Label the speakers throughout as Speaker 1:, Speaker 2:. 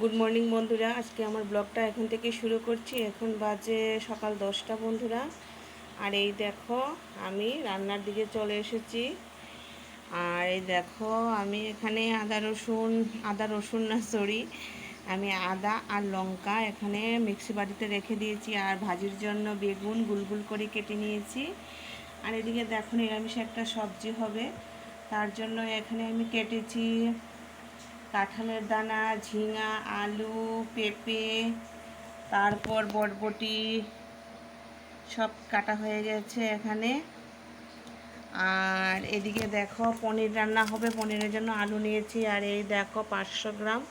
Speaker 1: Good morning বন্ধুরা। আজকে আমার ব্লগটা এখন থেকে শুরু করছি। এখন বাজে সকাল দশটা, বন্ধুরা। আর এই দেখো, আমি রান্নার দিকে চলে এসেছি। আর এই দেখো, আমি এখানে আদা রসুন আদা রসুন না সরি আমি আদা আর লঙ্কা এখানে মিক্সি বাড়িতে রেখে দিয়েছি। আর ভাজির জন্য বেগুন গুলগুল করে কেটে নিয়েছি। আর এদিকে দেখো, নিরামিষ একটা সবজি হবে। তার জন্য এখানে আমি কেটেছি কাঁঠালের দানা, ঝিঙা, আলু, পেঁপে, তারপর বটবটি, সব কাটা হয়ে গেছে এখানে। আর এদিকে দেখো, পনির রান্না হবে। পনিরের জন্য আলু নিয়েছি। আর এই দেখো, পাঁচশো গ্রাম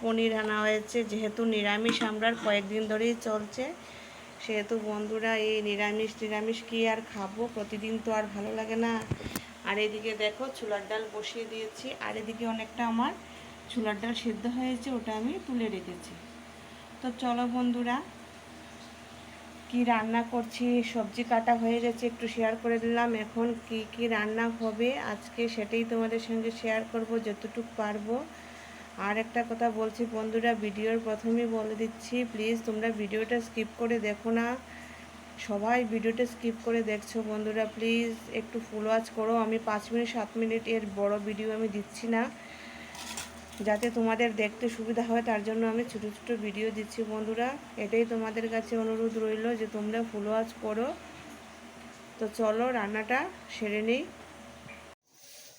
Speaker 1: পনির আনা হয়েছে। যেহেতু নিরামিষ আমরা কয়েকদিন ধরেই চলছে। সেহেতু বন্ধুরা, এই নিরামিষ নিরামিষ কি আর খাব? প্রতিদিন তো আর ভালো লাগে না। আর এদিকে দেখো, ছোলার ডাল বসিয়ে দিয়েছি। আর এদিকে অনেকটা আমার ছোলার ডাল সেদ্ধ হয়েছে, ওটা আমি তুলে রেখেছি। তো চলো বন্ধুরা, কি রান্না করছি, সবজি কাটা হয়ে গেছে, একটু শেয়ার করে দিলাম। এখন কি কি রান্না হবে, আজকে সেটাই তোমাদের সঙ্গে শেয়ার করব, যতটুকু পারব। আর একটা কথা বলছি বন্ধুরা, ভিডিওর প্রথমেই বলে দিচ্ছি প্লিজ তোমরা ভিডিওটা স্কিপ করে দেখো না। সবাই ভিডিওটা স্কিপ করে দেখছ বন্ধুরা প্লিজ একটু ফুল ওয়াচ করো। আমি পাঁচ মিনিট, সাত মিনিট এর বড় ভিডিও আমি দিচ্ছি না। যাতে তোমাদের দেখতে সুবিধা হয়, তার জন্য আমি ছোটো ছোটো ভিডিও দিচ্ছি বন্ধুরা। এটাই তোমাদের কাছে অনুরোধ রইল যে তোমরা ফুল ওয়াচ করো। তো চলো রান্নাটা সেরে নিই।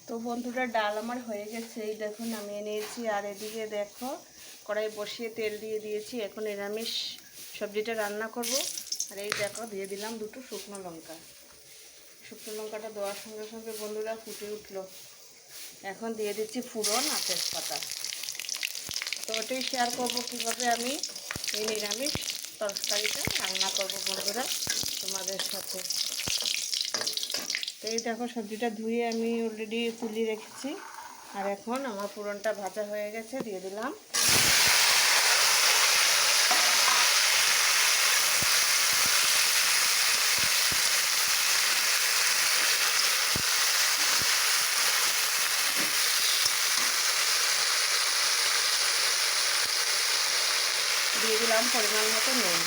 Speaker 1: তো বন্ধুরা, ডাল আমার হয়ে গেছে। এই দেখো, নামিয়ে নিয়েছি। আর এদিকে দেখো, কড়াই বসিয়ে তেল দিয়ে দিয়েছি। এখন নিরামিষ সবজিটা রান্না করব। আর এই দেখো, দিয়ে দিলাম দুটো শুকনো লঙ্কা। শুকনো লঙ্কাটা দেওয়ার সঙ্গে সঙ্গে বন্ধুরা ফুটে উঠল। এখন দিয়ে দিচ্ছি ফুরন আর তেজপাতা। তো ওটাই শেয়ার করব কীভাবে আমি এই নিরামিষ তরকারিটা রান্না করব বন্ধুরা তোমাদের সাথে। তো এই দেখো সবজিটা ধুয়ে আমি অলরেডি তুলি রেখেছি। আর এখন আমার পুরনটা ভাজা হয়ে গেছে, দিয়ে দিলাম দিয়ে দিলাম পরিমাণ মতো নুন।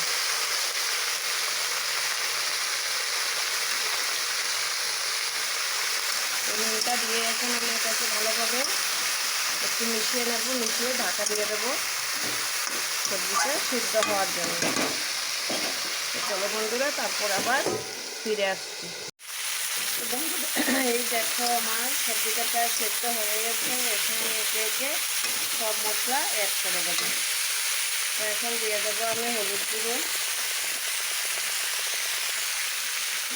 Speaker 1: নুনটা দিয়ে এখন আমি এটাকে ভালোভাবে একটু মিশিয়ে নেব, মিশিয়ে ঢাকা দিয়ে দেবো সবজিটা সিদ্ধ হওয়ার জন্য। চলো বন্ধুরা, তারপর আবার ফিরে আসছি। এই দেখো আমার সবজিটা প্রায় সেদ্ধ হয়ে গেছে। এখানে একে একে সব মশলা অ্যাড করে দেবো। এখন দিয়ে দেবো আমি হলুদ গুঁড়ো।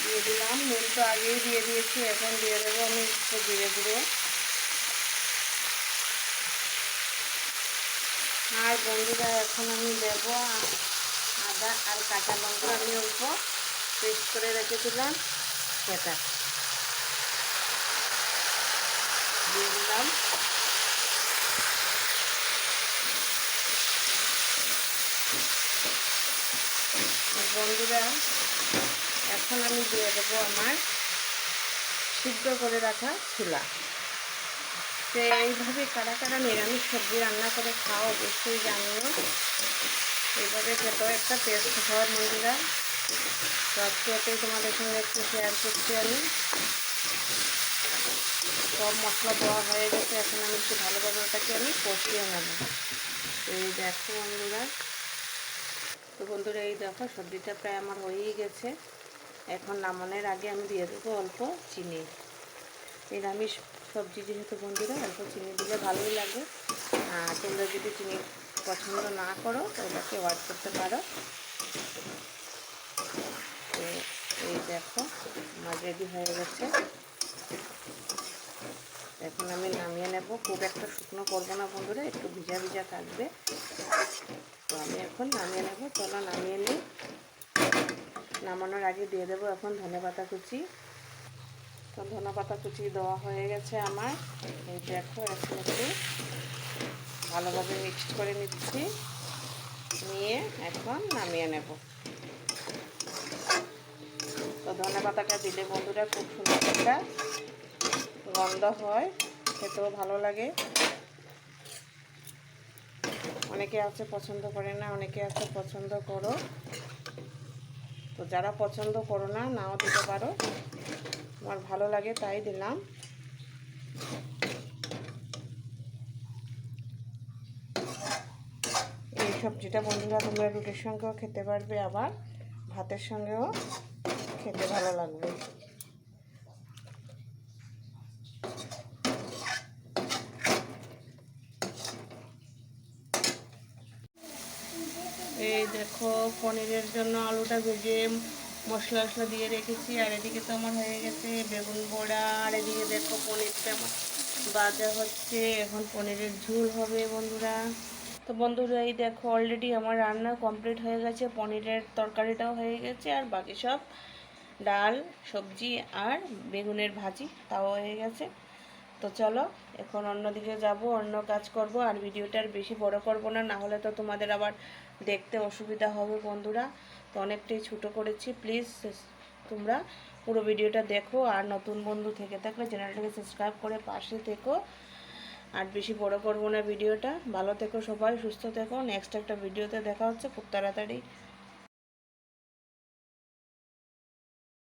Speaker 1: দিয়ে দিলাম, নুন তো আগেই দিয়ে দিয়েছি, এখন দিয়ে দেবো আমি একটু জিরে গুঁড়ো। আর বন্ধুরা, এখন আমি দেব আদা আর কাঁচা লঙ্কা। আমি অল্প পেস্ট করে রেখেছিলাম সেটা। দিয়ে দিলাম। বন্ধুরা, এখন আমি দিয়ে দেবো আমার সিদ্ধ করে রাখা ছোলা তো এইভাবে কারা কারা নিরামিষ সবজি রান্না করে খাও, অবশ্যই জানিও। এইভাবে খেতেও একটা টেস্ট হয় বন্ধুরা। তো তোমাদের সঙ্গে একটু শেয়ার করছি আমি। সব মশলা দেওয়া হয়ে গেছে, এখন আমি একটু ভালোভাবে ওটাকে আমি কষিয়ে নেব। এই দেখো বন্ধুরা। তো বন্ধুরা, এই দেখো, সবজিটা প্রায় আমার হয়েই গেছে। এখন নামানোর আগে আমি দিয়ে দেবো অল্প চিনি। নিরামিষ সবজি যেহেতু বন্ধুরা, অল্প চিনি দিলে ভালোই লাগে। আর তোমরা যদি চিনি পছন্দ না করো ওটাকে অ্যাড করতে পারো। তো এই দেখো, আমার রেডি হয়ে গেছে। এখন আমি নামিয়ে নেব। খুব একটা শুকনো করব না বন্ধুরা, একটু ভিজা ভিজা থাকবে। তো আমি এখন নামিয়ে নেব। চলো নামিয়ে নিই নামানোর আগে দিয়ে দেবো এখন ধনে পাতা কুচি। তো ধনে পাতা কুচি দেওয়া হয়ে গেছে আমার। এই দেখো, এখন একটু ভালোভাবে মিক্সড করে নিচ্ছি। নিয়ে এখন নামিয়ে নেব। তো ধনে পাতাটা দিলে বন্ধুরা খুব সুন্দর একটা গন্ধ হয়, খেতেও ভালো লাগে। অনেকে আছে পছন্দ করে না, অনেকে আছে পছন্দ করো। তো যারা পছন্দ করো না, নাও দিতে পারো। আমার ভালো লাগে তাই দিলাম। এই সবজিটা বন্ধুরা তোমরা রুটির সঙ্গেও খেতে পারবে, আবার ভাতের সঙ্গেও খেতে ভালো লাগবে এই দেখো, পনিরের জন্য আলুটা ভেজে মশলা টশলা দিয়ে রেখেছি। আর এদিকে তো আমার হয়ে গেছে বেগুন বড়া, আর এদিকে দেখো পনিরটা আমার বাজা হচ্ছে। এখন পনিরের ঝুল হবে বন্ধুরা। তো বন্ধুরা, এই দেখো অলরেডি আমার রান্না কমপ্লিট হয়ে গেছে। পনিরের তরকারিটাও হয়ে গেছে, আর বাকি সব ডাল, সবজি আর বেগুনের ভাজি, তাও হয়ে গেছে। তো চলো এখন অন্যদিকে যাব, অন্য কাজ করব, আর ভিডিওটা আর বেশি বড় করব না না হলে তো তোমাদের আবার দেখতে অসুবিধা হবে বন্ধুরা। তো অনেকটাই ছোটো করেছি প্লিজ তোমরা পুরো ভিডিওটা দেখো, আর নতুন বন্ধু থেকে থাকলে চ্যানেলটাকে সাবস্ক্রাইব করে পাশে থেকো। আর বেশি বড় করব না ভিডিওটা। ভালো থেকো সবাই, সুস্থ থেকো। নেক্সট একটা ভিডিওতে দেখা হচ্ছে, খুব তাড়াতাড়ি।